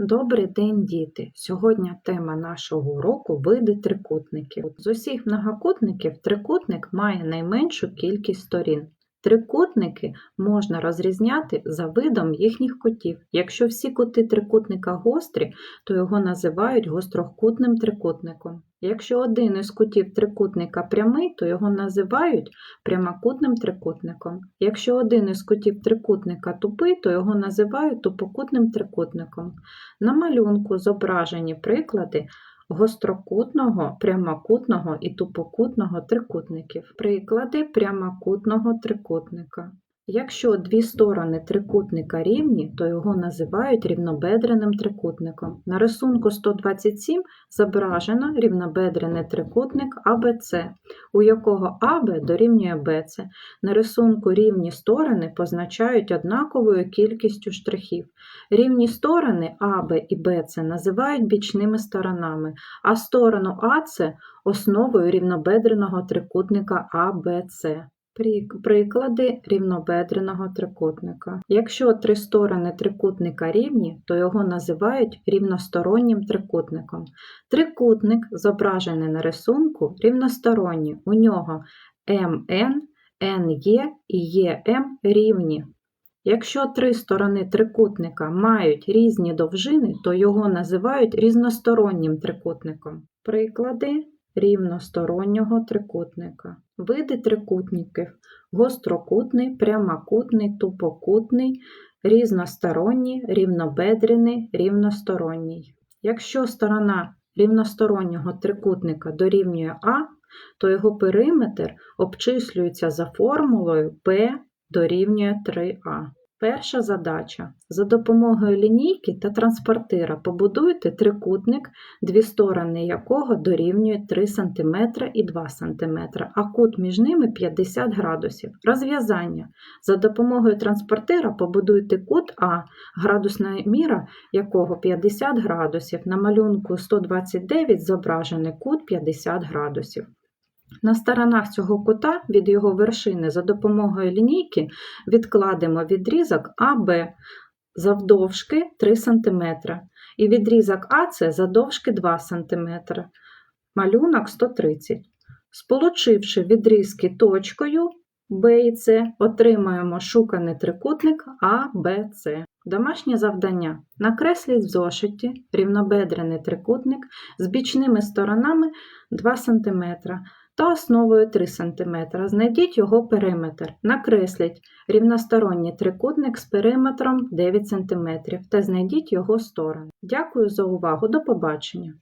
Добрий день, діти! Сьогодні тема нашого уроку види трикутників. З усіх многокутників трикутник має найменшу кількість сторін. Трикутники можна розрізняти за видом їхніх кутів. Якщо всі кути трикутника гострі, то його називають гострокутним трикутником. Якщо один із кутів трикутника прямий, то його називають прямокутним трикутником. Якщо один із кутів трикутника тупий, то його називають тупокутним трикутником. На малюнку зображені приклади гострокутного, прямокутного і тупокутного трикутників. Приклади прямокутного трикутника. Якщо дві сторони трикутника рівні, то його називають рівнобедреним трикутником. На рисунку 127 зображено рівнобедрений трикутник АБЦ, у якого АБ дорівнює БЦ. На рисунку рівні сторони позначають однаковою кількістю штрихів. Рівні сторони АБ і БЦ називають бічними сторонами, а сторону АЦ основою рівнобедреного трикутника АБЦ. Прик- Приклади рівнобедреного трикутника. Якщо три сторони трикутника рівні, то його називають рівностороннім трикутником. Трикутник, зображений на рисунку, рівносторонній. У нього МН, НЄ і ЄМ рівні. Якщо три сторони трикутника мають різні довжини, то його називають різностороннім трикутником. Приклади рівностороннього трикутника. Види трикутників гострокутний, прямокутний, тупокутний, різносторонній, рівнобедрений, рівносторонній. Якщо сторона рівностороннього трикутника дорівнює А, то його периметр обчислюється за формулою P дорівнює 3А. Перша задача. За допомогою лінійки та транспортира побудуйте трикутник, дві сторони якого дорівнюють 3 см і 2 см, а кут між ними 50 градусів. Розв'язання. За допомогою транспортира побудуйте кут А, градусна міра якого 50 градусів. На малюнку 129 зображений кут 50 градусів. На сторонах цього кута від його вершини за допомогою лінійки відкладемо відрізок АБ завдовжки 3 см і відрізок АЦ завдовжки 2 см. Малюнок 130. Сполучивши відрізки точкою Б і С, отримаємо шуканий трикутник АБЦ. Домашнє завдання. Накресліть в зошиті рівнобедрений трикутник з бічними сторонами 2 см та основою 3 см. Знайдіть його периметр. Накресліть рівносторонній трикутник з периметром 9 см та знайдіть його сторони. Дякую за увагу. До побачення!